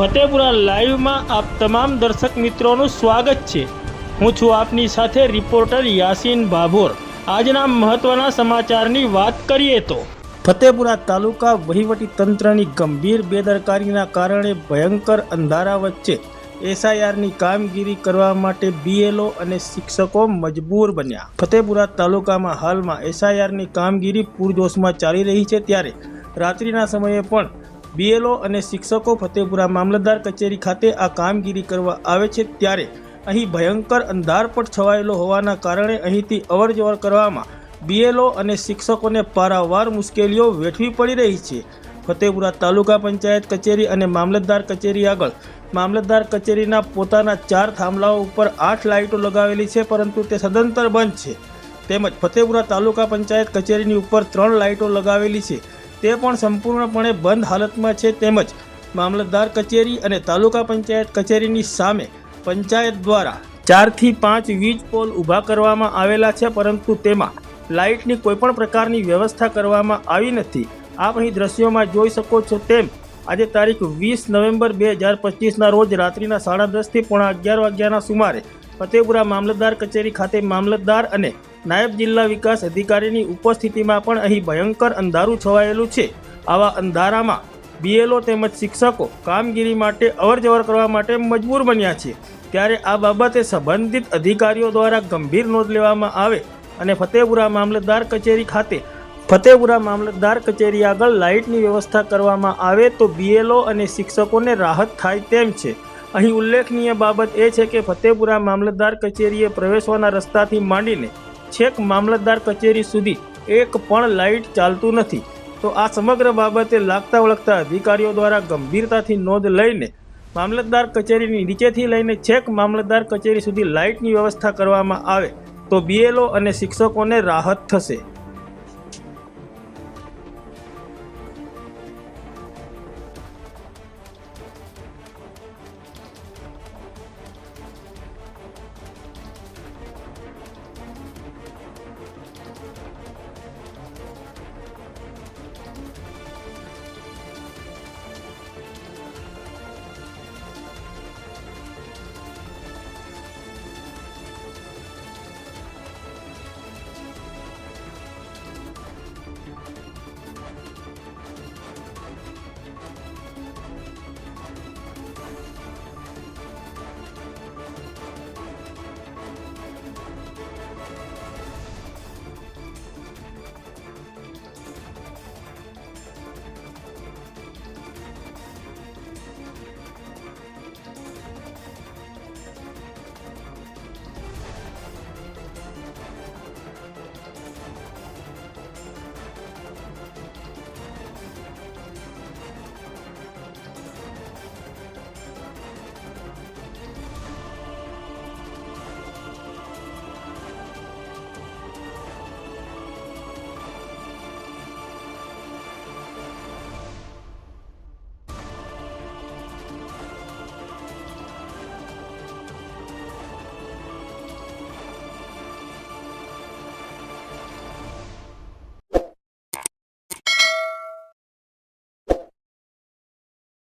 ફતેપુરા લાઈવમાં આપ તમામ દર્શક મિત્રોનું સ્વાગત છે. હું છું આપની સાથે રિપોર્ટર યાસીન ભાભોર આજના મહત્વના સમાચારની વાત કરીએ તો, ફતેપુરા તાલુકા વહીવટી તંત્રની ગંભીર બેદરકારીના કારણે ભયંકર અંધારા વચ્ચે એસઆઈઆરની કામગીરી કરવા માટે બીએલઓ અને શિક્ષકો મજબૂર બન્યા. ફતેપુરા તાલુકામાં હાલમાં એસઆઈઆરની કામગીરી પૂરજોશમાં ચાલી રહી છે ત્યારે રાત્રિના સમયે પણ બીએલઓ અને શિક્ષકો ફતેપુરા મામલતદાર કચેરી ખાતે આ કામગીરી કરવા આવે છે ત્યારે અહીં ભયંકર અંધારપટ છવાયેલો હોવાના કારણે અહીંથી અવરજવર કરવામાં બીએલઓ અને શિક્ષકોને પારાવાર મુશ્કેલીઓ વેઠવી પડી રહી છે. ફતેપુરા તાલુકા પંચાયત કચેરી અને મામલતદાર કચેરી આગળ મામલતદાર કચેરીના પોતાના ચાર થાંભલાઓ ઉપર આઠ લાઇટો લગાવેલી છે, પરંતુ તે સદંતર બંધ છે. તેમજ ફતેપુરા તાલુકા પંચાયત કચેરીની ઉપર ત્રણ લાઇટો લગાવેલી છે. તે પણ સંપૂર્ણપણે બંધ હાલતમાં છે તેમજ મામલતદાર કચેરી અને તાલુકા પંચાયત કચેરીની સામે પંચાયત દ્વારા ચારથી પાંચ વીજ પોલ ઊભા કરવામાં આવેલા છે, પરંતુ તેમાં લાઇટની કોઈપણ પ્રકારની વ્યવસ્થા કરવામાં આવી નથી. આપ અહીં દ્રશ્યોમાં જોઈ શકો છો તેમ, આજે તારીખ વીસ નવેમ્બર બે હજાર પચીસના રોજ રાત્રિના સાડા દસથી પોણા અગિયાર વાગ્યાના સુમારે ફતેપુરા મામલતદાર કચેરી ખાતે મામલતદાર અને નાયબ જિલ્લા વિકાસ અધિકારીની ઉપસ્થિતિમાં પણ અહીં ભયંકર અંધારું છવાયેલું છે. આવા અંધારામાં બીએલઓ તેમજ શિક્ષકો કામગીરી માટે અવરજવર કરવા માટે મજબૂર બન્યા છે. ત્યારે આ બાબતે સંબંધિત અધિકારીઓ દ્વારા ગંભીર નોંધ લેવામાં આવે અને ફતેપુરા મામલતદાર કચેરી ખાતે ફતેપુરા મામલતદાર કચેરી આગળ લાઇટની વ્યવસ્થા કરવામાં આવે તો બીએલઓ અને શિક્ષકોને રાહત થાય તેમ છે. અહીં ઉલ્લેખનીય બાબત એ છે કે ફતેપુરા મામલતદાર કચેરીએ પ્રવેશવાના રસ્તાથી માંડીને છેક મામલતદાર કચેરી સુધી એક પણ લાઇટ ચાલતું નથી. તો આ સમગ્ર બાબતે લાગતા વળગતા અધિકારીઓ દ્વારા ગંભીરતાથી નોંધ લઈને મામલતદાર કચેરીની નીચેથી લઈને છેક મામલતદાર કચેરી સુધી લાઇટની વ્યવસ્થા કરવામાં આવે તો બીએલઓ અને શિક્ષકોને રાહત થશે.